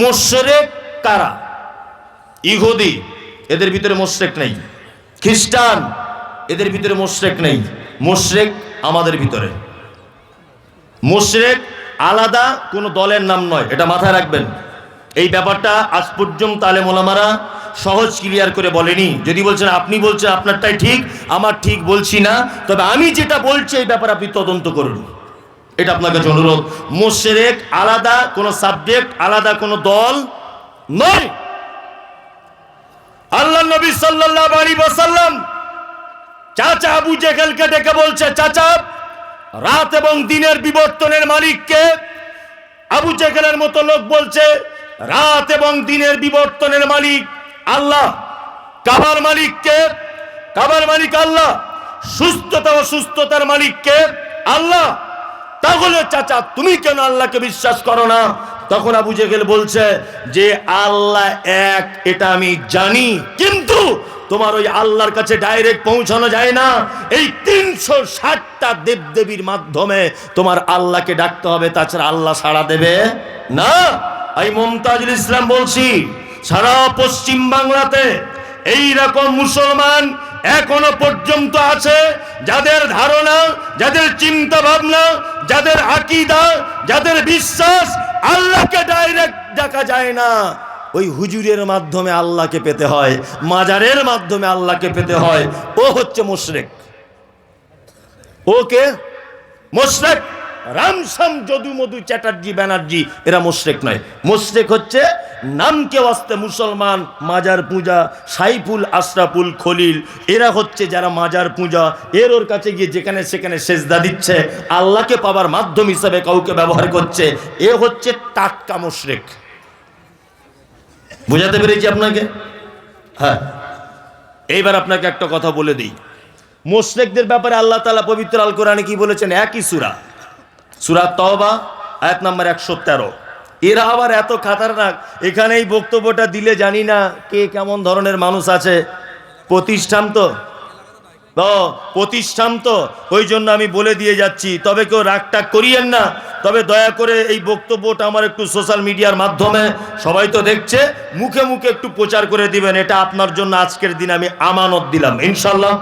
মোশরেক কারা? ইহুদি, এদের ভিতরে মোশরেক নেই। খ্রিস্টান, এদের ভিতরে মোশরেক নেই। মোশরেক আমাদের ভিতরে। মোশরেক আলাদা, কোনো দলের নাম নয়। এটা মাথায় রাখবেন। এই ব্যাপারটা আজ পর্যন্ত আলে মোলামারা সহজ ক্লিয়ার করে বলেনি। যদি বলছেন, আপনি বলছেন, আপনারটাই ঠিক, আমার ঠিক বলছি না। তবে আমি যেটা বলছি, এই ব্যাপারে আপনি তদন্ত করুন। এটা আপনার কাছে অনুরোধ। মোশরেক আলাদা কোনো সাবজেক্ট আলাদা কোনো দল নয়। আল্লাহ নবী সাল্লাল্লাহু আলাইহি ওয়াসাল্লাম চাচা আবু জেহেলকে ডেকে বলছে, চাচা, রাত এবং দিনের বিবর্তনের মালিককে আবু জেহেলের মতো লোক বলছে, রাত এবং দিনের বিবর্তনের মালিক আল্লাহ। কাবার মালিককে, কাবার মালিক আল্লাহ। সুস্থতা ও সুস্থতার মালিককে আল্লাহ। তাহলে চাচা, তুমি কেন আল্লাহকে বিশ্বাস করো না? তখন আবু জেহেল বলছে যে, আল্লাহ এক, এটা আমি জানি, কিন্তু তোমার ওই আল্লাহর কাছে ডাইরেক্ট পৌঁছানো যায় না। এই তিনশো ষাটটা দেবদেবীর মাধ্যমে তোমার আল্লাহকে ডাকতে হবে, তাছাড়া আল্লাহ সাড়া দেবে না। আমি মমতাজুল ইসলাম বলছি, সারা পশ্চিম বাংলাতে এই রকম মুসলমান এখনও পর্যন্ত আছে যাদের ধারণা, যাদের চিন্তা ভাবনা, যাদের আকিদা, যাদের বিশ্বাস আল্লাহকে ডাইরেক্ট ডাকা যায় না। ওই হুজুরের মাধ্যমে আল্লাহকে পেতে হয়, মাজারের মাধ্যমে আল্লাহকে পেতে হয়। ও হচ্ছে মুশরেক। ওকে মোশরেক। রামসাম যদু মধু চ্যাটার্জি ব্যানার্জি, এরা মোশরেক নয়। মোশরেক হচ্ছে নামকে আসতে মুসলমান, মাজার পূজা, সাইফুল, আশরাফুল, খলিল, এরা হচ্ছে যারা মাজার পূজা। এর ওর কাছে গিয়ে যেখানে সেখানে সেজদা দিচ্ছে, আল্লাহকে পাবার মাধ্যম হিসাবে কাউকে ব্যবহার করছে, এ হচ্ছে টাটকা মোশরেক। বুঝাতে পেরেছি আপনাকে? হ্যাঁ। এইবার আপনাকে একটা কথা বলে দিই। মোশরেকদের ব্যাপারে আল্লাহ তালা পবিত্র আল কোরআনে কি বলেছেন? একই সুরা। সুরা তওবা এক নম্বর একশো তেরো। এরা আবার এত খাতারনাক এখানে এই বক্তব্যটা দিলে জানি না কে কেমন ধরনের মানুষ আছে। প্রতিষ্ঠান তো। তো প্রতিষ্ঠান তো। ওই জন্য আমি বলে দিয়ে যাচ্ছি, তবে কেউ রাগটাগ করিয়েন না। তবে দয়া করে এই বক্তব্যটা আমার একটু সোশ্যাল মিডিয়ার মাধ্যমে সবাই তো দেখছে, মুখে মুখে একটু প্রচার করে দিবেন, এটা আপনার জন্য আজকের দিন আমি আমানত দিলাম। ইনশাল্লাহ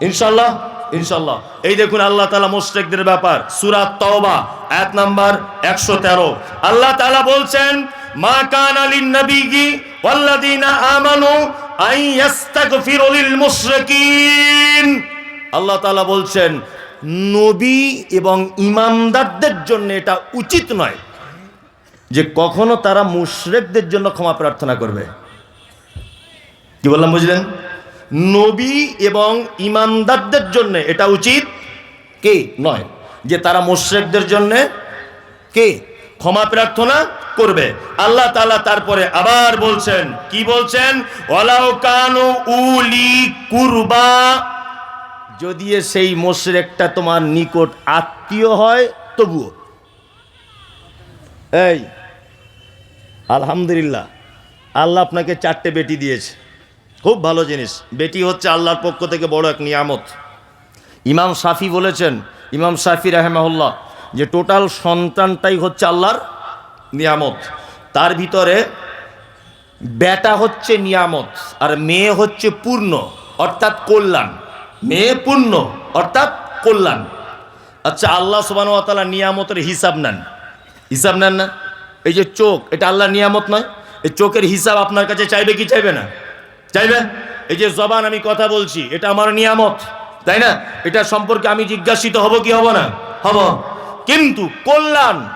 ইনশাল্লাহ। ইনশাল্লাহ এই দেখুন আল্লাহ তালা মোস্টেকদের ব্যাপার। সুরাত তওবা এক নাম্বার একশো তেরো। আল্লাহ তালা বলছেন, মা কান আলিন নবীগি ওয়াল্লাযীনা আমানু আই ইয়াস্তাগফিরু লিল মুশরিকিন আল্লাহ তাআলা বলছেন, নবী এবং ইমানদারদের জন্য এটা উচিত নয় যে কখনো তারা মুশরিকদের জন্য ক্ষমা প্রার্থনা করবে। কি বললাম, বুঝলেন? নবী এবং ইমানদারদের জন্য এটা উচিত কে? নয়। যে তারা মুশরিকদের জন্য কে? ক্ষমা প্রার্থনা করবে। আল্লাহ তালা তারপরে আবার বলছেন, কি বলছেন? ওয়ালাউ কানু উলি কুরবা। যদি সেই মোশরেকটা তোমার নিকট আত্মীয় হয়, তবুও। এই, আলহামদুলিল্লাহ, আল্লাহ আপনাকে চারটে বেটি দিয়েছে। খুব ভালো জিনিস। বেটি হচ্ছে আল্লাহর পক্ষ থেকে বড় এক নিয়ামত। ইমাম সাফি বলেছেন, ইমাম সাফি রাহেমাহুল্লাহ, যে টোটাল সন্তানটাই হচ্ছে আল্লাহর নিয়ামত। তার ভিতরে বেটা হচ্ছে নিয়ামত, আর মেয়ে হচ্ছে পূর্ণ, অর্থাৎ কল্যাণ। মেয়ে পূর্ণ, অর্থাৎ কল্যাণ। আচ্ছা আল্লাহ সুবাহতালা নিয়ামতের হিসাব নেন। হিসাব নেন না? এই যে চোখ, এটা আল্লাহর নিয়ামত নয়? এই চোখের হিসাব আপনার কাছে চাইবে কি চাইবে না? চাইবে এই যে জবান আমি কথা বলছি, এটা আমার নিয়ামত, তাই না? এটা সম্পর্কে আমি জিজ্ঞাসিত হব কি হব না? হব। কিন্তু কল্যাণ,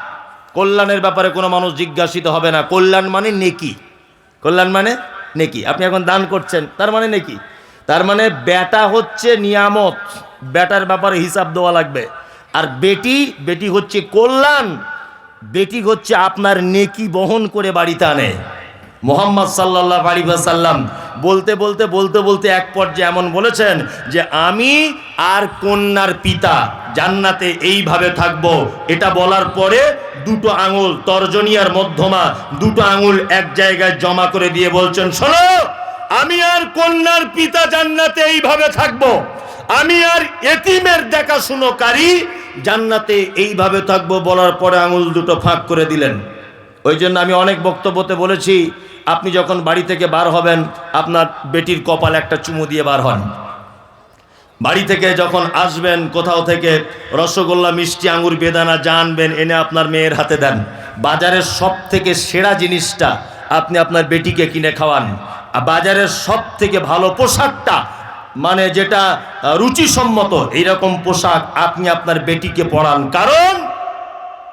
কল্যাণের ব্যাপারে কোনো মানুষ জিজ্ঞাসিত হবে না। কল্যাণ মানে নেকি। কল্যাণ মানে নেকি। আপনি এখন দান করছেন, তার মানে নেকি? তার মানে বেটা হচ্ছে নিয়ামত। বেটার ব্যাপারে হিসাব দেওয়া লাগবে। আর বেটি বেটি হচ্ছে কল্যাণ। বেটি হচ্ছে আপনার নেকি বহন করে বাড়িতে আনে। মোহাম্মদ সাল্লাহ আলী সাল্লাম বলতে বলতে বলতে বলতে এক পর্যায়ে এমন বলেছেন যে আমি আর কন্যার পিতা জান্নাতে এইভাবে থাকব। এটা বলার পরে দুটো আঙুল তর্জনী আর মধ্যমা, দুটো আঙুল এক জায়গায় জমা করে দিয়ে বলছেন, শোনো, আমি আর কন্যার পিতা জান্নাতে এইভাবে থাকব। আমি আর এতিমের দেখাশুনোকারী জান্নাতে এইভাবে থাকব বলার পরে আঙুল দুটো ফাঁক করে দিলেন। ওই জন্য আমি অনেক বক্তব্যতে বলেছি আপনি যখন বাড়ি থেকে বার হবেন, আপনার বেটির কপাল একটা চুমু দিয়ে বার হন। বাড়ি থেকে যখন আসবেন, কোথাও থেকে রসগোল্লা, মিষ্টি আঙুর বেদানা, জানবেন, এনে আপনার মেয়ের হাতে দেন। বাজারের সব থেকে সেরা জিনিসটা আপনি আপনার বেটিকে কিনে খাওয়ান। আর বাজারের সব থেকে ভালো পোশাকটা মানে যেটা রুচিসম্মত, এইরকম পোশাক আপনি আপনার বেটিকে পরান। কারণ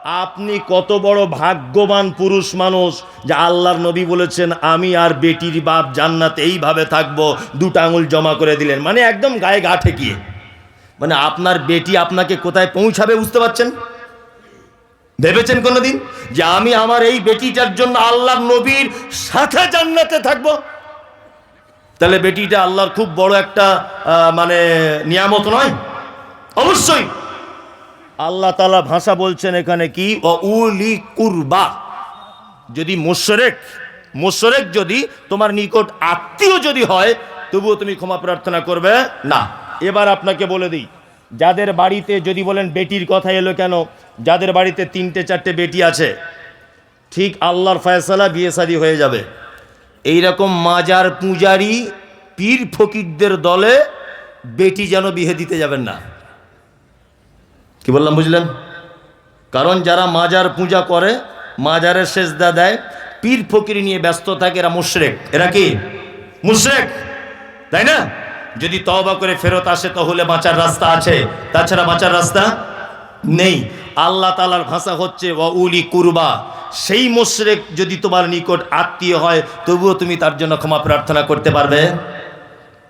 আপনি কত বড় ভাগ্যবান পুরুষ মানুষ যে আল্লাহর নবী বলেছেন, আমি আর বেটির বাপ জান্নাতে এইভাবে থাকব, দুটো আঙুল জমা করে দিলেন। মানে একদম গায়ে গা ঠেকিয়ে। মানে আপনার বেটি আপনাকে কোথায় পৌঁছাবে বুঝতে পারছেন? ভেবেছেন কোনোদিন? যে আমি আমার এই বেটিটার জন্য আল্লাহর নবীর সাথে জান্নাতে থাকব? তাহলে বেটিটা আল্লাহর খুব বড় একটা মানে নিয়ামত নয়? অবশ্যই। আল্লাহ তালা ভাষা বলছেন এখানে কি? উলি কুরবা। যদি মোশরেক মোশরেক যদি তোমার নিকট আত্মীয় যদি হয় তবুও তুমি ক্ষমা প্রার্থনা করবে না। এবার আপনাকে বলে দিই যাদের বাড়িতে যদি বলেন বেটির কথা এলো কেন যাদের বাড়িতে তিনটে চারটে বেটি আছে ঠিক আল্লাহর ফয়সালা বিয়ে শাদী হয়ে যাবে। এই রকম মাজার পূজারি পীর ফকিরদের দলে বেটি যেন বিয়ে দিতে যাবেন না। কি বললাম, বুঝলেন? কারণ যারা মাজার পূজা করে, মাজারের সেজদা দেয়, পীর ফকির নিয়ে ব্যস্ত থাকে এরা মুশরেক। এরা কি? মুশরেক। তাই না? যদি তওবা করে ফেরত আসে, তাহলে বাঁচার রাস্তা আছে। তাছাড়া বাঁচার রাস্তা নেই। আল্লাহ তালার ভাষা হচ্ছে উলি কুরবা। সেই মুশরেক যদি তোমার নিকট আত্মীয় হয়, তবুও তুমি তার জন্য ক্ষমা প্রার্থনা করতে পারবে?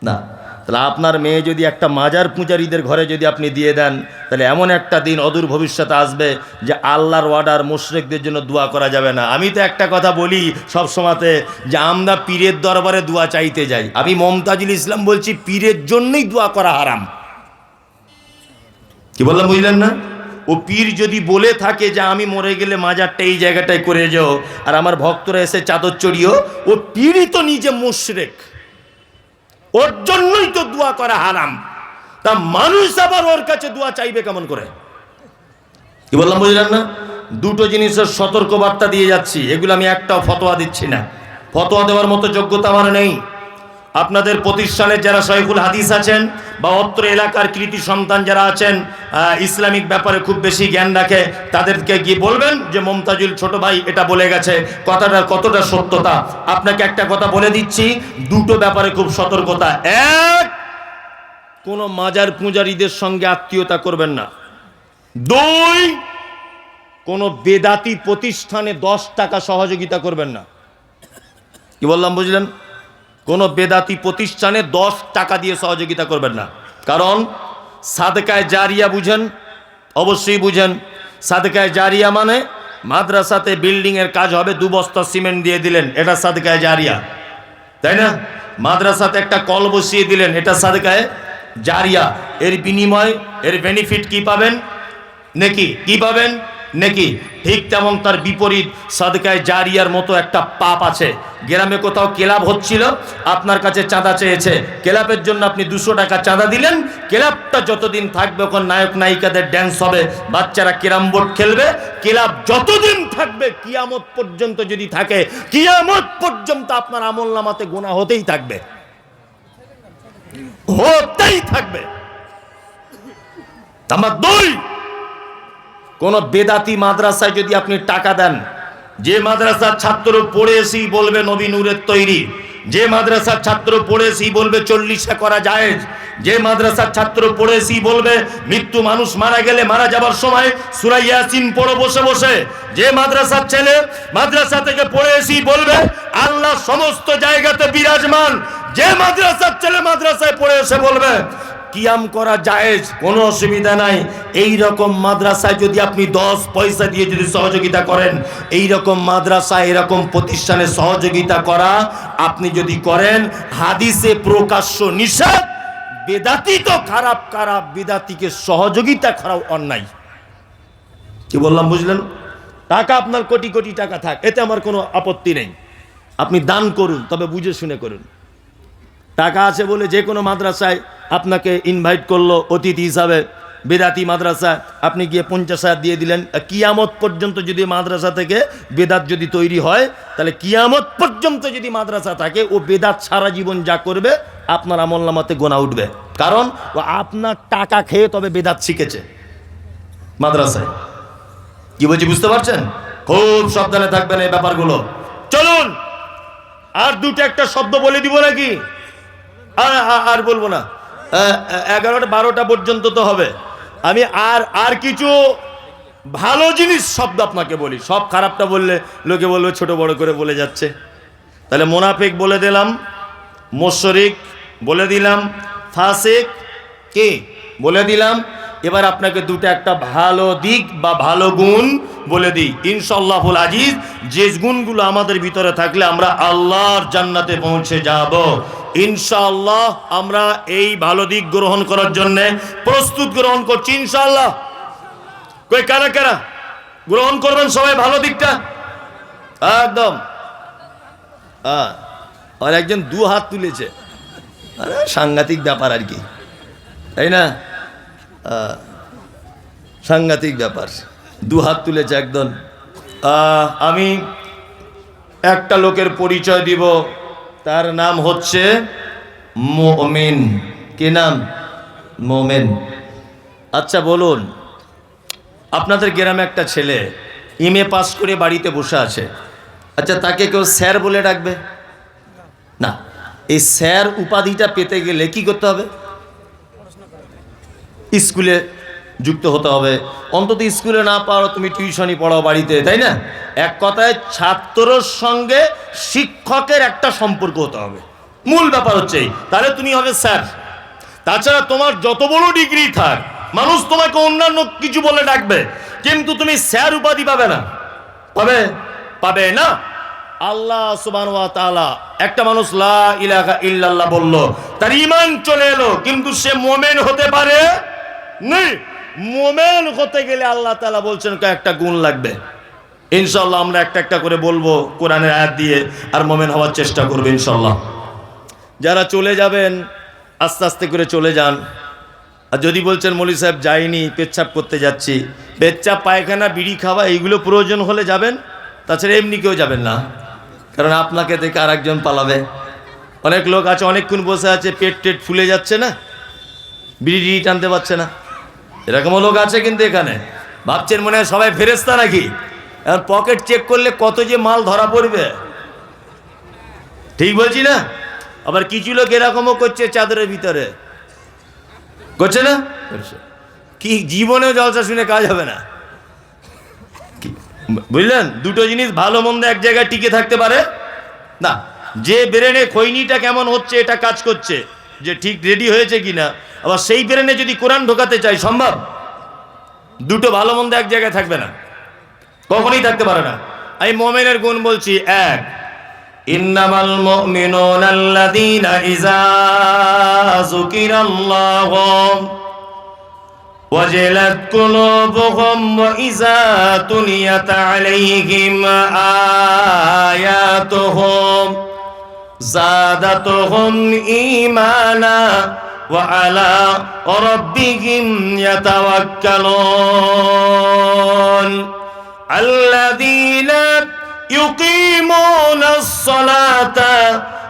না। তাহলে আপনার মেয়ে যদি একটা মাজার পূজারীদের ঘরে যদি আপনি দিয়ে দেন, তাহলে এমন একটা দিন অদূর ভবিষ্যতে আসবে যে আল্লাহর ওয়ার্ডার মুশরেকদের জন্য দোয়া করা যাবে না। আমি তো একটা কথা বলি সব সময়তে যে আমরা পীরের দরবারে দোয়া চাইতে যাই। আমি মমতাজুল ইসলাম বলছি, পীরের জন্যই দোয়া করা হারাম। কি বললাম, বুঝলেন না? ও পীর যদি বলে থাকে যে আমি মরে গেলে মাজারটা এই জায়গাটায় করে যাও, আর আমার ভক্তরা এসে চাদর চড়িও, ও পীরই তো নিজে মুশরেক। ওর জন্যই তো দোয়া করা হারাম। তা মানুষ আবার ওর কাছে দোয়া চাইবে কেমন করে? কি বললাম, বুঝলেন না? দুটো জিনিসের সতর্ক বার্তা দিয়ে যাচ্ছি। এগুলো আমি একটাও ফতোয়া দিচ্ছি না। ফতোয়া দেওয়ার মতো যোগ্যতা আমার নেই। আপনাদের প্রতিষ্ঠানের যারা শৈখুল হাদিস আছেন বা অত্র এলাকার কৃতি সন্তান যারা আছেন ইসলামিক ব্যাপারে খুব বেশি জ্ঞান রাখে, তাদেরকে গিয়ে বলবেন যে, মমতাজুল ছোট ভাই এটা বলে গেছে। কথাটা কতটা সত্যতা? আপনাকে একটা কথা বলে দিচ্ছি, দুটো ব্যাপারে খুব সতর্কতা। এক, কোনো মাজার পূজারীদের সঙ্গে আত্মীয়তা করবেন না। দুই, কোনো বেদাতি প্রতিষ্ঠানে দশ টাকা সহযোগিতা করবেন না। কি বললাম, বুঝলেন? কোনো বেদাতি প্রতিষ্ঠানে দশ টাকা দিয়ে সহযোগিতা করবেন না। কারণ সাদকায় জারিয়া বুঝেন, অবশ্যই বুঝেন, সাদকায় জারিয়া মানে মাদ্রাসাতে বিল্ডিংয়ের কাজ হবে, দু বস্তা সিমেন্ট দিয়ে দিলেন, এটা সাদকায় জারিয়া। তাই না? মাদ্রাসাতে একটা কল বসিয়ে দিলেন, এটা সাদকায় জারিয়া। এর বিনিময়, এর বেনিফিট কি পাবেন? নাকি? কি পাবেন? নাকি ঠিক তেমন তার বিপরীত সাদকায় জারিয়ার মতো একটা পাপ আছে? গ্রামে কোথাও ক্লাব হচ্ছিল? আপনার কাছে চাঁদা চেয়েছে। ক্লাবের জন্য আপনি দুশো টাকা চাঁদা দিলেন। ক্লাবটা যতদিন থাকবে ওখানে নায়ক নায়িকাদের ড্যান্স হবে, বাচ্চারা ক্যারাম বোর্ড খেলবে। ক্লাব যতদিন থাকবে, কিয়ামত পর্যন্ত যদি থাকে, কিয়ামত পর্যন্ত আপনার আমল নামাতে গোনা হতেই থাকবে। হতেই থাকবে। আমার দুই কোন বেদাতি মাদ্রাসায় যদি আপনি টাকা দেন, যে মাদ্রাসার ছাত্র পড়ে এসেই বলবে নবী নূরের তৈরি, যে মাদ্রাসার ছাত্র পড়ে এসেই বলবে চল্লিশে করা যায় যে মাদ্রাসার ছাত্র পড়ে এসেই বলবে মৃত্যু মানুষ মারা গেলে মারা যাবার সময় সুরাইয়াসিন পড়ো বসে বসে, যে মাদ্রাসার ছেলে মাদ্রাসা থেকে পড়ে এসেই বলবে আল্লাহ সমস্ত জায়গাতে বিরাজমান, যে মাদ্রাসার ছেলে মাদ্রাসায় পড়ে এসে বলবে কিয়াম করা জায়েজ, কোনো অসুবিধা নাই। এই রকম মাদ্রাসায় যদি আপনি দশ পয়সা দিয়ে যদি সহযোগিতা করেন এই রকম মাদ্রাসা এরকম প্রতিষ্ঠানে সহযোগিতা করা আপনি যদি করেন, হাদিসে প্রকাশ্য নিষেধ, বেদাতি তো খারাপ খারাপ বেদাতিকে সহযোগিতা করাও অন্যায়। কি বললাম, বুঝলেন? টাকা আপনার কোটি কোটি টাকা থাক, এতে আমার কোনো আপত্তি নেই। আপনি দান করুন, তবে বুঝে শুনে করুন। টাকা আছে বলে যে কোনো মাদ্রাসায় আপনাকে ইনভাইট করল অতিথি হিসাবে। বেদাতি মাদ্রাসা, আপনি গিয়ে পঞ্চাশ হাজার দিয়ে দিলেন। কিয়ামত পর্যন্ত যদি মাদ্রাসা থেকে বেদাত যদি তৈরি হয়, তাহলে কিয়ামত পর্যন্ত যদি মাদ্রাসা থাকে, ও বেদাত সারা জীবন যা করবে, আপনার আমল নামাতে গোনা উঠবে। কারণ, ও আপনার টাকা খেয়ে তবে বেদাত শিখেছে। মাদ্রাসায়। কি বলছি, বুঝতে পারছেন? খুব সাবধানে থাকবেন এই ব্যাপারগুলো। চলুন, আর দুটো একটা শব্দ বলে দিব নাকি? আর- বলব না। এগারোটা বারোটা পর্যন্ত তো হবে। আমি আর আর কিছু ভালো জিনিস শব্দ আপনাকে বলি। সব খারাপটা বললে লোকে বলবে ছোট বড় করে বলে যাচ্ছে। তাহলে মোনাফিক বলে দিলাম, মোশরিক বলে দিলাম, ফাসেক কে? বলে দিলাম এবার আপনাকে দুটো একটা ভালো দিক বা ভালো গুণ বলে দিই। ইনশাল্লাহুল আজিজ, যে গুণগুলো আমাদের ভিতরে থাকলে আমরা আল্লাহর জান্নাতে পৌঁছে যাব। ইনশাআল্লাহ আমরা এই ভালো দিক গ্রহণ করার জন্য প্রস্তুত গ্রহণ করছি, ইনশাআল্লাহ। কই, কারা কারা? গ্রহণ করবেন সবাই ভালো দিকটা? একদম। হ্যাঁ আর একজন দু হাত তুলেছে। সাংঘাতিক ব্যাপার আর কি। তাই না? সাংঘাতিক ব্যাপার। দু হাত তুলেছে আহ, আমি একটা লোকের পরিচয় দিব। তার নাম হচ্ছে মোমেন। কে নাম? মোমেন। আচ্ছা বলুন আপনাদের গ্রামে একটা ছেলে ইমে পাস করে বাড়িতে বসে আছে। আচ্ছা তাকে কেউ স্যার বলে ডাকবে? না এই স্যার উপাধিটা পেতে গেলে কি করতে হবে? স্কুলে যুক্ত হতে হবে। অন্তত স্কুলে না পারো, তুমি টিউশনই পড়াও বাড়িতে, তাই না? এক কথায় ছাত্রর সঙ্গে শিক্ষকের একটা সম্পর্ক হতে হবে। মূল ব্যাপার হচ্ছে। তাহলে তুমি হবে স্যার। তাছাড়া তোমার যত বড় ডিগ্রি থাক, মানুষ তোমাকে অন্যান্য কিছু বলে ডাকবে, কিন্তু তুমি স্যার উপাধি পাবে না। পাবে? পাবে না? আল্লাহ একটা মানুষ লা ইলাহা ইল্লাল্লাহ বলল, তার ইমান চলে এলো, কিন্তু সে মোমেন হতে পারে নেই। মোমেন হতে গেলে আল্লাহ তালা বলছেন, কয়েকটা গুণ লাগবে। ইনশাল্লাহ আমরা একটা একটা করে বলব কোরআনের আয়াত দিয়ে, আর মোমেন হওয়ার চেষ্টা করব ইনশাল্লাহ যারা চলে যাবেন, আস্তে আস্তে করে চলে যান। আর যদি বলছেন, মলি সাহেব, যাইনি, পেচ্ছাপ করতে যাচ্ছি। পেচ্ছাপ, পায়খানা, বিড়ি খাওয়া, এইগুলো প্রয়োজন হলে যাবেন, তাছাড়া এমনি কেউ যাবেন না। কারণ আপনাকে দেখে আর একজন পালাবে। অনেক লোক আছে, অনেকক্ষণ বসে আছে, পেট টেট ফুলে যাচ্ছে না। বিড়ি টানতে পারছে না। এরকমও লোক আছে কিন্তু এখানে। ভাবছেন মনে হয় সবাই ফেরেস্তা নাকি? এখন পকেট চেক করলে কত যে মাল ধরা পড়বে। ঠিক বলছি না? আবার কিছু লোক এরকমও করছে চাদরের ভিতরে। করছে না? কি জীবনেও জলসা শুনে কাজ হবে না। বুঝলেন? দুটো জিনিস ভালো মন্দ এক জায়গায় টিকে থাকতে পারে। না, যে ব্রেনে খৈনিটা কেমন হচ্ছে, এটা কাজ করছে। যে ঠিক রেডি হয়েছে কিনা। আবার সেই ব্রেনে যদি কোরআন ঢোকাতে চাই সম্ভব দুটো ভালো মন্দ এক জায়গায় থাকবে না কখনোই থাকতে পারে না আমি মোমেনের গুণ বলছি এক ইন্নামাল মুমিনুনা আল্লাযীনা ইযা যুকিরাল্লাহু وجلت قلوبهم وإذا تليت عليهم آياتهم زادتهم إيمانا وعلى ربهم يتوكلون. الذين يقيمون الصلاة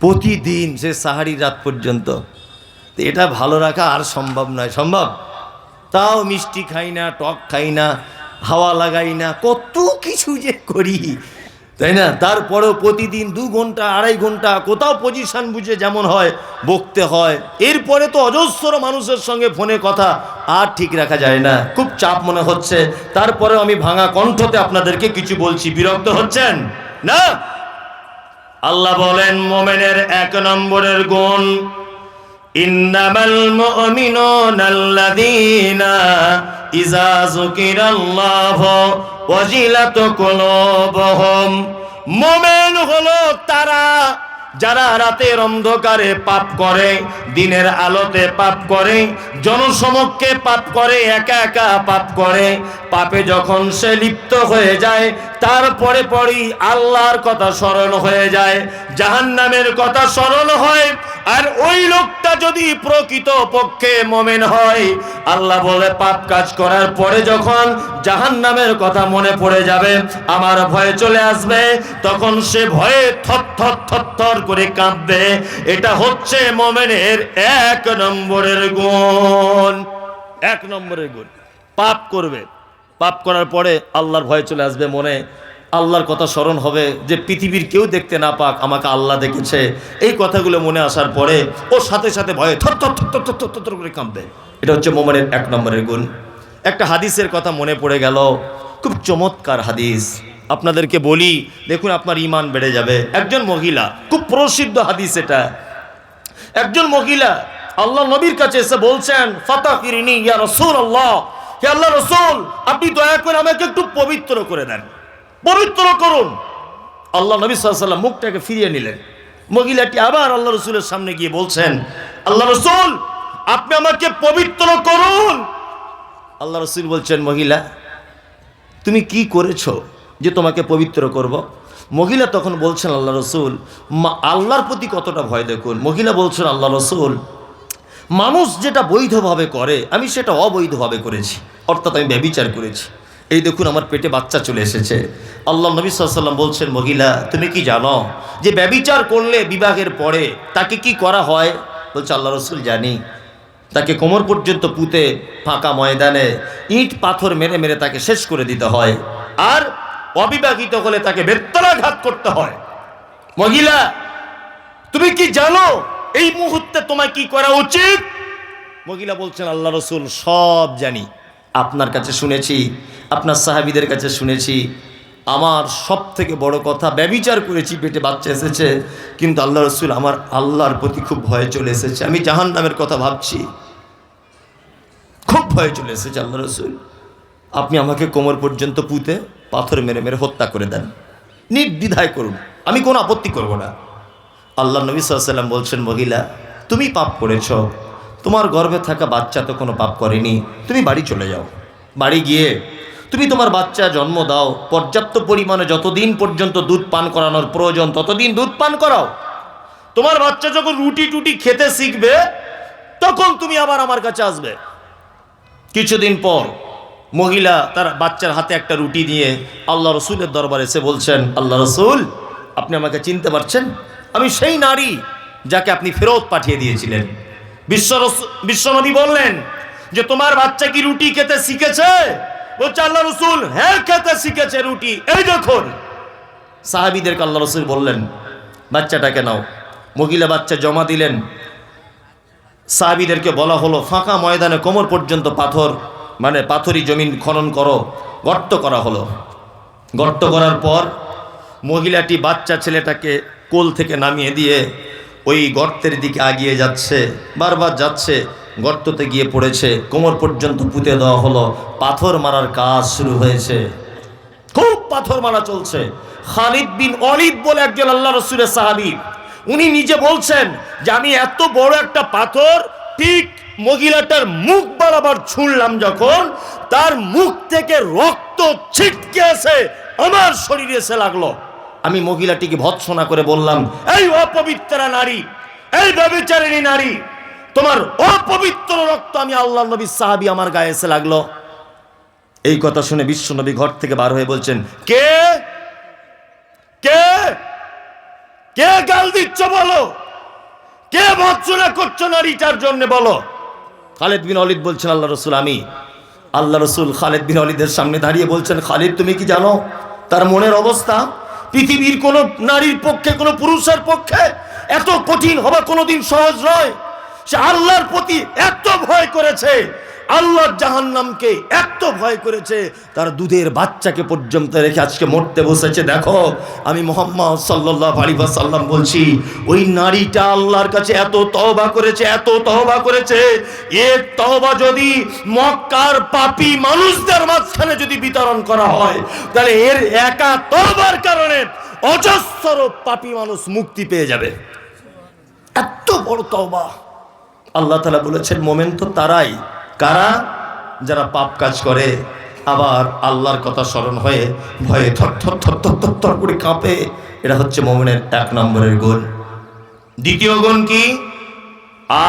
প্রতিদিন সে সাহারি রাত পর্যন্ত। এটা ভালো রাখা আর সম্ভব নয়। সম্ভব? তাও মিষ্টি খাই না, টক খাই না, হাওয়া লাগাই না, কত কিছু যে করি, তাই না? তারপরেও প্রতিদিন দু ঘণ্টা, আড়াই ঘণ্টা, কোথাও পজিশন বুঝে যেমন হয়, বকতে হয়। এরপরে তো অজস্র মানুষের সঙ্গে ফোনে কথা আর ঠিক রাখা যায় না। খুব চাপ মনে হচ্ছে। তারপরেও আমি ভাঙা কণ্ঠতে আপনাদেরকে কিছু বলছি। বিরক্ত হচ্ছেন? না? আল্লাহ বলেন, মোমেনের এক নম্বরের গুণ ইন্নামাল মুমিনুনা ইজা যুকিরাল্লাহু ওয়াজিলাত কুলুবুহুম। মুমিন হলো তারা যারা রাতের অন্ধকারে পাপ করে, দিনের আলোতে পাপ করে, জনসমক্ষে পাপ করে, একা একা পাপ করে, পাপে যখন সে লিপ্ত হয়ে যায় তারপরে পরই আল্লাহর কথা স্মরণ হয়ে যায়, জাহান্নামের কথা স্মরণ হয় আর ওই লোকটা যদি প্রকৃত পক্ষে মোমেন হয়, আল্লাহ বলে, পাপ কাজ করার পরে যখন জাহান্নামের কথা মনে পড়ে যাবে, আমার ভয় চলে আসবে, তখন সে ভয়ে থর থর করে কাঁদবে। এটা হচ্ছে মোমেনের এক নম্বরের গুণ। এক নম্বরের গুণ। পাপ করবে। পাপ করার পরে আল্লাহর ভয় চলে আসবে মনে। আল্লাহর কথা স্মরণ হবে যে পৃথিবীর কেউ দেখতে না পাক, আমাকে আল্লাহ দেখেছে। এই কথাগুলো মনে আসার পরে ও সাথে সাথে ভয়ে থর থর থর থর থর থর করে কাঁপবে। এটা হচ্ছে মোমেনের এক নম্বরের গুণ। একটা হাদিসের কথা মনে পড়ে গেল। খুব চমৎকার হাদিস। আপনাদেরকে বলি, দেখুন আপনার ইমান বেড়ে যাবে। একজন মহিলা, খুব প্রসিদ্ধ হাদিস এটা। একজন মহিলা, আল্লাহ নবীর কাছে এসে বলছেন ফাতা ফিরিনি ইয়া রসুল আল্লাহ হে আল্লাহ রসুল, আপনি দয়া করে আমাকে একটু পবিত্র করে দেন। পবিত্র করুন। আল্লাহ নবী সাল্লাম মুখটাকে ফিরিয়ে নিলেন। মহিলাটি আবার আল্লাহ রসুলের সামনে গিয়ে বলছেন, আল্লাহ রসুল, আপনি আমাকে পবিত্র করুন। আল্লাহ রসুল বলছেন, মহিলা, তুমি কি করেছ যে তোমাকে পবিত্র করব। মহিলা তখন বলছেন, আল্লাহ রসুল, মা- আল্লাহর প্রতি কতটা ভয় দেখুন? মহিলা বলছেন, আল্লাহ রসুল, মানুষ যেটা বৈধভাবে করে, আমি সেটা অবৈধভাবে করেছি। অর্থাৎ আমি ব্যবিচার করেছি। এই দেখুন আমার পেটে বাচ্চা চলে এসেছে। আল্লাহ নবী সাল্লাম বলছেন, মহিলা, তুমি কি জানো যে ব্যবিচার করলে বিবাহের পরে তাকে কি করা হয়? বলছে, আল্লাহ রসুল জানি। তাকে কোমর পর্যন্ত পুঁতে ফাঁকা ময়দানে ইট, পাথর মেরে মেরে তাকে শেষ করে দিতে হয়। আর অবিবাহিত হলে তাকে বেত্তরাঘাত করতে হয়। মহিলা, তুমি কি জানো এই মুহূর্তে তোমায় কি করা উচিত? মহিলা বলছেন, আল্লাহ রসুল সব জানি। আপনার কাছে শুনেছি, আপনার সাহাবিদের কাছে শুনেছি। আমার সব থেকে বড় কথা ব্যবিচার করেছি, পেটে বাচ্চা এসেছে, কিন্তু আল্লাহ রসুল আমার আল্লাহর প্রতি খুব ভয় চলে এসেছে। আমি জাহান নামের কথা ভাবছি। খুব ভয় চলে এসেছে আল্লাহ রসুল। আপনি আমাকে কোমর পর্যন্ত পুঁতে পাথর মেরে মেরে হত্যা করে দেন। নির্দ্বিধায় করুন। আমি কোনো আপত্তি করব না। আল্লাহ নবী সাল্লাম বলছেন, মহিলা, তুমি পাপ করেছ। তোমার গর্ভে থাকা বাচ্চা তো কোনো পাপ করেনি, তুমি বাড়ি চলে যাও। বাড়ি গিয়ে তুমি তোমার বাচ্চা জন্ম দাও, পর্যাপ্ত পরিমাণে যতদিন পর্যন্ত দুধ পান করানোর প্রয়োজন, ততদিন দুধ পান করাও। তোমার বাচ্চা যখন রুটি টুটি খেতে শিখবে, তখন তুমি আবার আমার কাছে আসবে। কিছুদিন পর মহিলা তার বাচ্চার হাতে একটা রুটি নিয়ে আল্লাহ রসুলের দরবারে এসে বলছেন, আল্লাহ রসুল, আপনি আমাকে চিনতে পারছেন? আমি সেই নারী যাকে আপনি ফেরত পাঠিয়ে দিয়েছিলেন। বিশ্বনবী বললেন যে, তোমার বাচ্চা কি রুটি খেতে শিখেছে? বলছে, আল্লাহ রসুল হ্যাঁ খেতে শিখেছে রুটি। এই দেখুন, সাহাবিদেরকে আল্লাহ রসুল বললেন, বাচ্চাটাকে নাও। মহিলা বাচ্চা জমা দিলেন। সাহাবিদেরকে বলা হলো, ফাঁকা ময়দানে কোমর পর্যন্ত পাথর মানে পাথরি জমিন খনন করো। গর্ত করা হলো। গর্ত করার পর মহিলাটি বাচ্চা ছেলেটাকে কোল থেকে নামিয়ে দিয়ে ওই গর্তের দিকে আগিয়ে যাচ্ছে, বারবার যাচ্ছে, গর্ততে গিয়ে পড়েছে। কোমর পর্যন্ত পুঁতে দেওয়া হলো। পাথর মারার কাজ শুরু হয়েছে। খুব পাথর মারা চলছে। খালিদ বিন অলিদ বলে একজন আল্লাহ রসুলের সাহাবি। উনি নিজে বলছেন যে, আমি এত বড় একটা পাথর, ঠিক মহিলাটার মুখ বরাবর ছুঁড়লাম যখন, তার মুখ থেকে রক্ত ছিটকে এসে আমার শরীরে এসে লাগল। আমি মহিলাটিকে ভৎসনা করে বললাম, এই অপবিত্রা নারী, এই ব্যবিচারিণী নারী, তোমার অপবিত্র রক্ত আমি আল্লাহ নবী সাহাবি আমার গায়ে এসে লাগল। এই কথা শুনে বিশ্বনবী ঘর থেকে বার হয়ে বলছেন, কে? কে? কে গাল দিচ্ছ বলো? কে ভৎসনা করছ নারীটার জন্য বলো? খালেদ বিন অলিদ বলছেন, আল্লাহ রসুল, আমি। আল্লাহ রসুল খালেদ বিন অলিদের সামনে দাঁড়িয়ে বলছেন, খালিদ, তুমি কি জানো? তার মনের অবস্থা পৃথিবীর কোনো নারীর পক্ষে, কোনো পুরুষের পক্ষে এত কঠিন হওয়া কোনোদিন সহজ নয়। সে আল্লাহর প্রতি এত ভয় করেছে। আল্লাহ জাহান্নামকে এত ভয় করেছে, তার দুধের বাচ্চাকে পর্যন্ত রেখে আজকে মরতে বসেছে। দেখো, আমি মোহাম্মদ সাল্লাহ আলী সাল্লাম বলছি, ওই নারীটা আল্লাহর কাছে এত তহবা করেছে, এত তহবা করেছে এর তহবা যদি মক্কার পাপী মানুষদের মাঝখানে যদি বিতরণ করা হয়, তাহলে এর একা তহবার কারণে অজস্র পাপী মানুষ মুক্তি পেয়ে যাবে। এত বড় তহবা আল্লাহ তালা বলেছেন, মোমেন তো তারাই। কারা যারা পাপ কাজ করে আবার আল্লাহর কথা স্মরণ হয়ে ভয়ে থর থর থর থর থর থর করে কাঁপে এটা হচ্ছে মোমেনের এক নম্বরের গুণ দ্বিতীয় গুণ কি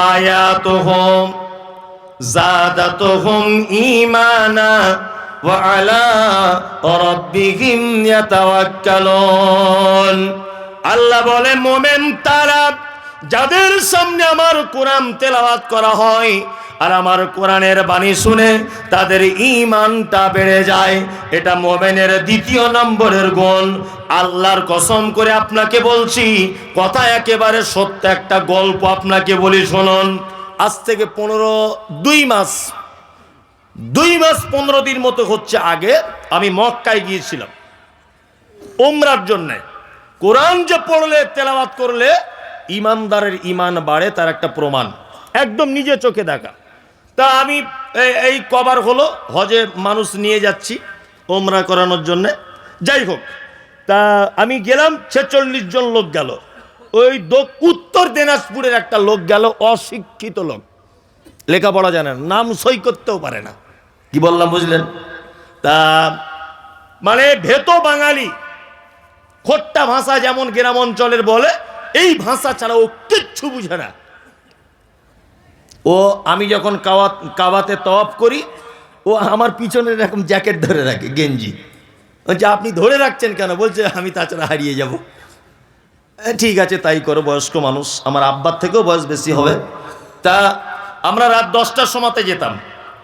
আয়াত হোম জাদাত হোম ইমানা وعلى ربهم يتوكلون আল্লাহ বলে মোমেন তারা যাদের সামনে আমার কোরআন তেলাওয়াত করা হয় আর আমার কোরআনের বাণী শুনে তাদের ইমানটা বেড়ে যায়। এটা মোমেনের দ্বিতীয় নম্বরের গুণ আল্লাহর কসম করে আপনাকে বলছি, কথা একেবারে সত্য একটা গল্প আপনাকে বলি, শুনুন। আজ থেকে পনেরো, দুই মাস দুই মাস পনেরো দিন মতো হচ্ছে আগে আমি মক্কায় গিয়েছিলাম। ওমরার জন্যে। কোরআন যে পড়লে, তেলাওয়াত করলে, ইমানদারের ইমান বাড়ে, তার একটা প্রমাণ। একদম নিজে চোখে দেখা। তা আমি এই কবার হলো, হজে মানুষ নিয়ে যাচ্ছি ওমরা করানোর জন্যে। যাই হোক, তা আমি গেলাম, ছেচল্লিশ জন লোক গেল। ওই উত্তর দিনাজপুরের একটা লোক গেল, অশিক্ষিত লোক। লেখাপড়া জানে না, নাম সই করতেও পারে না। কি বললাম, বুঝলেন? তা মানে ভেতো বাঙালি, খোট্টা ভাষা যেমন গ্রাম অঞ্চলের বলে, এই ভাষা ছাড়া ও কিচ্ছু বুঝে না। ও আমি যখন কাওয়া কাওয়াতে তওয়াফ করি, ও আমার পিছনে এরকম জ্যাকেট ধরে রাখে, গেঞ্জি। বলছে, আপনি ধরে রাখছেন কেন? বলছে, আমি তাছাড়া হারিয়ে যাব। ঠিক আছে, তাই করো, বয়স্ক মানুষ। আমার আব্বার থেকেও বয়স বেশি হবে। তা আমরা রাত দশটার সময়তে যেতাম,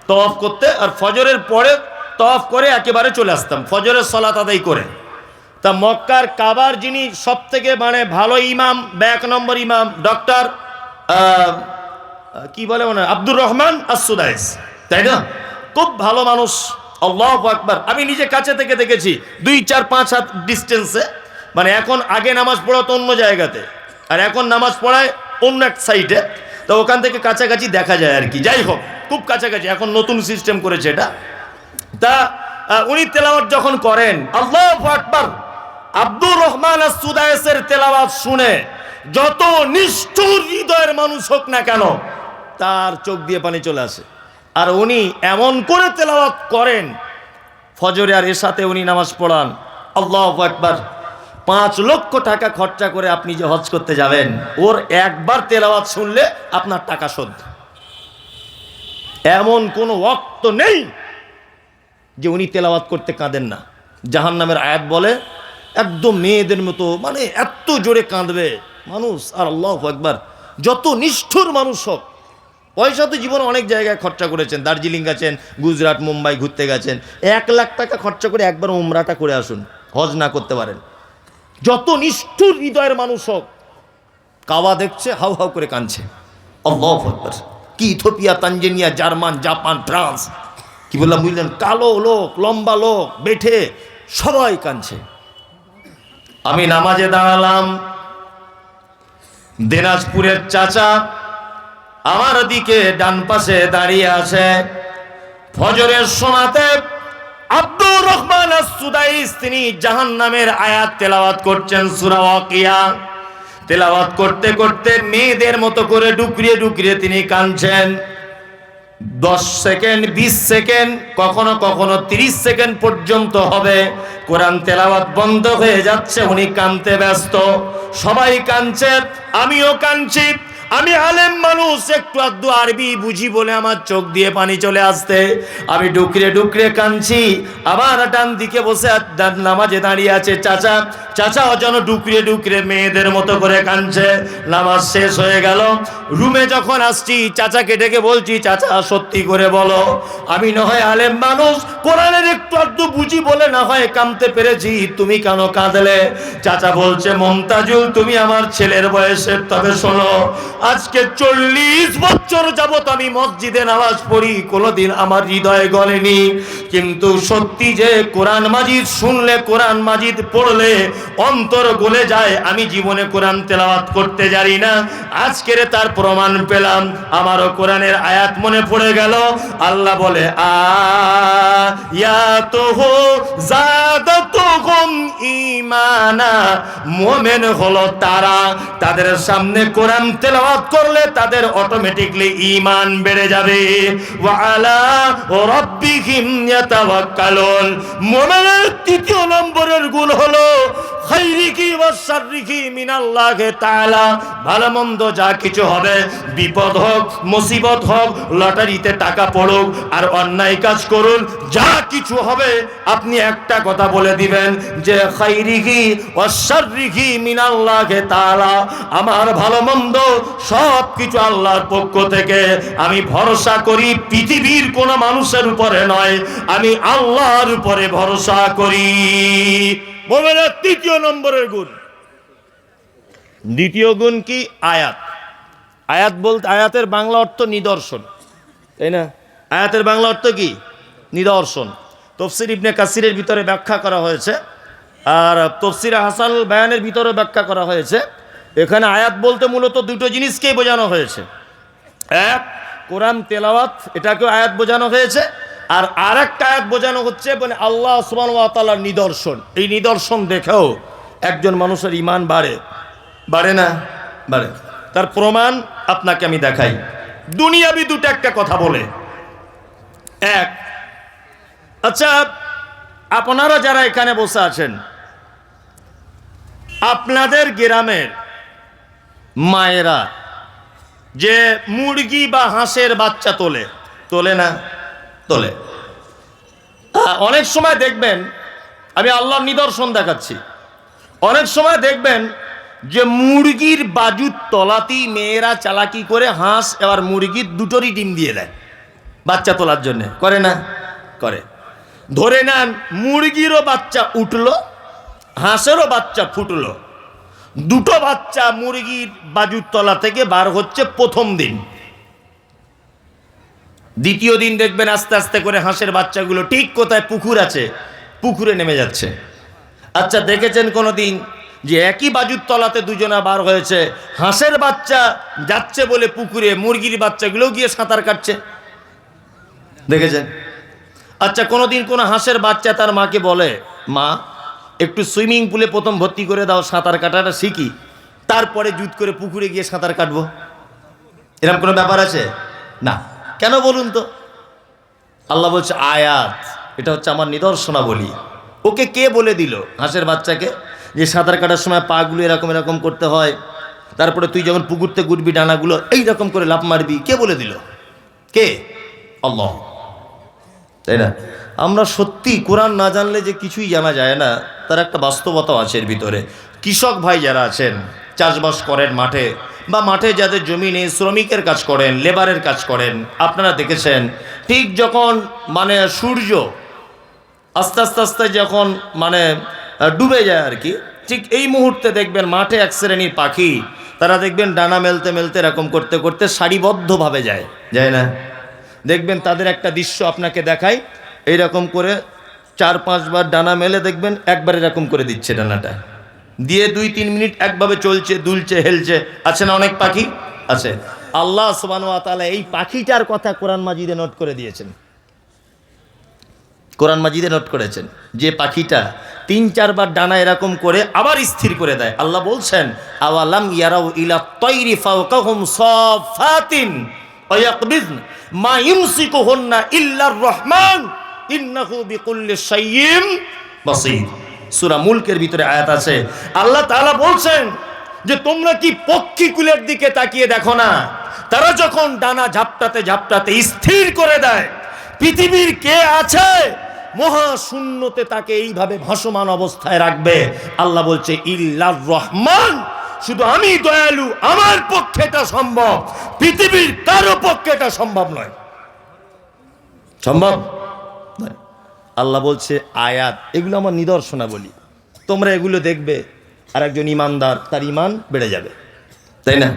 তওয়াফ করতে, আর ফজরের পরে তওয়াফ করে একেবারে চলে আসতাম, ফজরের সলাত আদায় করে। তা মক্কার কাবার যিনি সব থেকে মানে ভালো ইমাম, বা এক নম্বর ইমাম, ডক্টর কি বলে মনে? আব্দুর রহমান আসুদাইস তাই না? খুব ভালো মানুষ, আল্লাহ আকবার। আমি নিজে কাছে থেকে দেখেছি, দুই, চার, পাঁচ হাত ডিস্টেন্সে মানে এখন আগে নামাজ পড়াতো অন্য জায়গাতে, আর এখন নামাজ পড়ায় অন্য এক সাইডে তো ওখান থেকে কাছাকাছি দেখা যায় আর কি। যাই হোক, খুব কাছাকাছি, এখন নতুন সিস্টেম করেছে এটা। তা উনি তেলাওয়াত যখন করেন, আল্লাহ আকবার, আব্দুর রহমান সুদায়েসের তেলাওয়াত শুনে যত নিষ্ঠুর হৃদয়ের মানুষ হোক না কেন তার চোখ দিয়ে পানি চলে আসে। আর উনি এমন করে তেলাওয়াত করেন, ফজরে আর এর সাথে উনি নামাজ পড়ান। আল্লাহ একবার পাঁচ লক্ষ টাকা খরচা করে আপনি যে হজ করতে যাবেন, ওর একবার তেলাওয়াত শুনলে আপনার টাকা শোধ। এমন কোনো ওয়াক্ত নেই যে উনি তেলাওয়াত করতে কাঁদেন না। জাহান নামের আয়াত বলে, একদম মেয়েদের মতো মানে এত জোরে কাঁদবে মানুষ। আর আল্লাহ একবার যত নিষ্ঠুর মানুষ হোক পয়সা তো জীবনে অনেক জায়গায় খরচা করেছেন। দার্জিলিং গেছেন, গুজরাট, মুম্বাই ঘুরতে গেছেন। এক লাখ টাকা খরচা করে একবার উমরাটা করে আসুন। হজ না করতে পারেন। যত নিষ্ঠুর হৃদয়ের মানুষ হোক, কাওয়া দেখছে, হাউ হাউ করে কাঁদছে। কি Ethiopia Tanzania, German, Japan, France. কি বললাম, বুঝলেন? কালো লোক, লম্বা লোক, বেঠে, সবাই কাঁদছে। আমি নামাজে দাঁড়ালাম। দিনাজপুরের চাচা আমার দিকে ডান পাশে দাঁড়িয়ে আছে। ফজরের সোনাতে আব্দুর রহমান সুদাইস তিনি জাহান নামের আয়াত তেলাওয়াত করছেন সুরা ওয়াকিয়া। তেলাওয়াত করতে করতে মেয়েদের মতো করে ডুকরিয়ে ডুকরিয়ে তিনি কাঁদছেন। দশ সেকেন্ড, বিশ সেকেন্ড, কখনো কখনো তিরিশ সেকেন্ড পর্যন্ত হবে। কোরআন তেলাওয়াত বন্ধ হয়ে যাচ্ছে, উনি কানতে ব্যস্ত। সবাই কানছে আমিও কানছি আমি আলেম মানুষ, একটু আধটু আরবি বুঝি বলে আমার চোখ দিয়ে পানি চলে আসতে। আমি ডুকরে ডুকরে কাঁদছি, আবার ডান দিকে বসে আর নামাজে দাঁড়িয়ে আছে। চাচা চাচা যেন ডুকরে ডুকরে মেয়েদের মতো করে কাঁদছে। নামাজ শেষ হয়ে গেল। রুমে যখন আসছি, চাচাকে ডেকে বলছি, চাচা, সত্যি করে বলো, আমি না হয় আলেম মানুষ, কোরআনের একটু আধটু বুঝি বলে না হয় কামতে পেরেছি, তুমি কেন কাঁদলে? চাচা বলছে, মমতাজুল, তুমি আমার ছেলের বয়সের, তবে শোনো আজকে চল্লিশ বছর যাবত আমি মসজিদে নামাজ পড়ি, কোনোদিন আমার হৃদয়ে গলেনি। কিন্তু সত্যি যে কোরআন মাজিদ শুনলে, কোরআন মাজিদ পড়লে অন্তর গলে যায়, আমি জীবনে কোরআন তেলাওয়াত করতে জানি না। আজকের তার প্রমাণ পেলাম, আমারও কোরআনের আয়াত মনে পড়ে গেল। আল্লাহ বলে আয়াতুহু জাদাতুহুম ঈমানা মোমেন হলো তারা। তাদের সামনে কোরআন তেলাওয়াত করলে তাদের অটোমেটিকলি ইমান বেড়ে যাবে। ওয়ালা রাব্বিহিম ইয়াতাওয়াক্কালুন। মোমেনের তৃতীয় নম্বরের গুণ হলো খাইরিকি ওয়া শাররিকি মিনাল্লাহি তাআলা। ভালো মন্দ যা কিছু হবে, বিপদ হোক, মুসিবত হোক, লটারিতে টাকা পড়ুক আর অন্যায় কাজ করুন, যা কিছু হবে, আপনি একটা কথা বলে দিবেন যে খাইরিহি অশ্বারিহি মিনাল্লাহে তাআলা। আমার ভালো মন্দ সব কিছু আল্লাহর পক্ষ থেকে। আমি ভরসা করি পৃথিবীর কোন মানুষের উপরে নয়, আমি আল্লাহর উপরে ভরসা করি। মোমেনের তৃতীয় নম্বরের গুণ। দ্বিতীয় গুণ কি? আয়াত। আয়াত বলতে আয়াতের বাংলা অর্থ নিদর্শন। তাই না? আয়াতের বাংলা অর্থ কি? নিদর্শন। তফসির ইবনে কাসিরের ভিতরে ব্যাখ্যা করা হয়েছে। আর তফসির হাসান বায়ানের ভিতরে ব্যাখ্যা করা হয়েছে। এখানে আয়াত বলতে মূলত দুটো জিনিসকেই বোঝানো হয়েছে। এক কোরআন তেলাওয়াত এটাকেও আয়াত বোঝানো হয়েছে। আর আর একটা আয়াত বোঝানো হচ্ছে মানে আল্লাহ সুবান তালার নিদর্শন। এই নিদর্শন দেখেও একজন মানুষের ইমান বাড়ে। বাড়ে না? বাড়ে। তার প্রমাণ আপনাকে আমি দেখাই। দুনিয়াবি দুটো একটা কথা বলে। এক আচ্ছা আপনারা যারা এখানে বসে আছেন, আপনাদের গ্রামের মায়েরা যে মুরগি বা হাঁসের বাচ্চা তোলে তোলে না? তোলে অনেক সময় দেখবেন, আমি আল্লাহর নিদর্শন দেখাচ্ছি। অনেক সময় দেখবেন যে মুরগির বাজুর তলাতেই মেয়েরা চালাকি করে হাঁস, এবার মুরগির দুটোরই ডিম দিয়ে দেয়, বাচ্চা তোলার জন্য। করে না? করে। ধরে নেন, মুরগিরও বাচ্চা উঠল, হাঁসেরও বাচ্চা ফুটলো। দুটো বাচ্চা মুরগির বাজুর তলা থেকে বার হচ্ছে প্রথম দিন। দ্বিতীয় দিন দেখবেন আস্তে আস্তে করে হাঁসের বাচ্চাগুলো ঠিক কোথায় পুকুর আছে, পুকুরে নেমে যাচ্ছে। আচ্ছা দেখেছেন কোনো দিন যে একই বাজুর তলাতে দুজনা বার হয়েছে, হাঁসের বাচ্চা যাচ্ছে বলে পুকুরে, মুরগির বাচ্চাগুলো গিয়ে সাঁতার কাটছে? দেখেছেন? আচ্ছা কোনোদিন কোনো হাঁসের বাচ্চা তার মাকে বলে, মা, একটু সুইমিং পুলে প্রথম ভর্তি করে দাও, সাঁতার কাটাটা শিখি, তারপরে জুত করে পুকুরে গিয়ে সাঁতার কাটবো। এরকম কোনো ব্যাপার আছে? না। কেন বলুন তো? আল্লাহ বলছে, আয়াত। এটা হচ্ছে আমার নিদর্শনা বলি ওকে কে বলে দিল? হাঁসের বাচ্চাকে? যে সাঁতার কাটার সময় পাগুলো এরকম এরকম করতে হয়, তারপরে তুই যখন পুকুরতে গুটবি ডানাগুলো এইরকম করে লাফ মারবি, কে বলে দিল? কে? আল্লাহ। তাই না? আমরা সত্যি কোরআন না জানলে যে কিছুই জানা যায় না, তার একটা বাস্তবতা আছে এর ভিতরে। কৃষক ভাই যারা আছেন, চাষবাস করেন মাঠে বা মাঠে যাদের জমি নেই, শ্রমিকের কাজ করেন, লেবারের কাজ করেন, আপনারা দেখেছেন, ঠিক যখন মানে সূর্য আস্তে আস্তে আস্তে যখন মানে ডুবে যায় আর কি, ঠিক এই মুহূর্তে দেখবেন মাঠে এক শ্রেণির পাখি, তারা দেখবেন ডানা মেলতে মেলতে এরকম করতে করতে সারিবদ্ধভাবে যায় যায় না? দেখবেন তাদের একটা দৃশ্য আপনাকে দেখাই, এইরকম করে চার পাঁচবার ডানা মেলে দেখবেন, একবার এরকম করে দিচ্ছে ডানাটা। দিয়ে দুই, তিন মিনিট একভাবে চলছে, দুলছে, হেলছে। আছে না অনেক পাখি? আছে। আল্লাহ সুবান তাআলা এই পাখিটার কথা কোরআন মাজিদে নোট করে দিয়েছেন। কোরআন মাজিদে নোট করেছেন যে পাখিটা তিন, চারবার ডানা এরকম করে আবার স্থির করে দেয়। আল্লাহ বলছেন, আওয়ালাম ইলা তৈরি রহমান সূরা মুলকের ভিতরে আয়াত আছে। আল্লাহ তাআলা বলছেন যে, তোমরা কি পক্ষী পক্ষীকুলের দিকে তাকিয়ে দেখো না? তারা যখন ডানা ঝাপটাতে ঝাপটাতে স্থির করে দেয়, পৃথিবীর কে আছে মহাশূন্যতে তাকে এইভাবে ভাসমান অবস্থায় রাখবে? আল্লাহ বলছে, ইল্লার রহমান, শুধু আমি দয়ালু, আমার পক্ষে এটা সম্ভব। পৃথিবীর কারও পক্ষে এটা সম্ভব নয়। সম্ভব। আল্লাহ বলছে, আয়াত, এগুলো আমার নিদর্শনা বলি তোমরা এগুলো দেখবে আর একজন ইমানদার, তার ইমান বেড়ে যাবে। তাই না?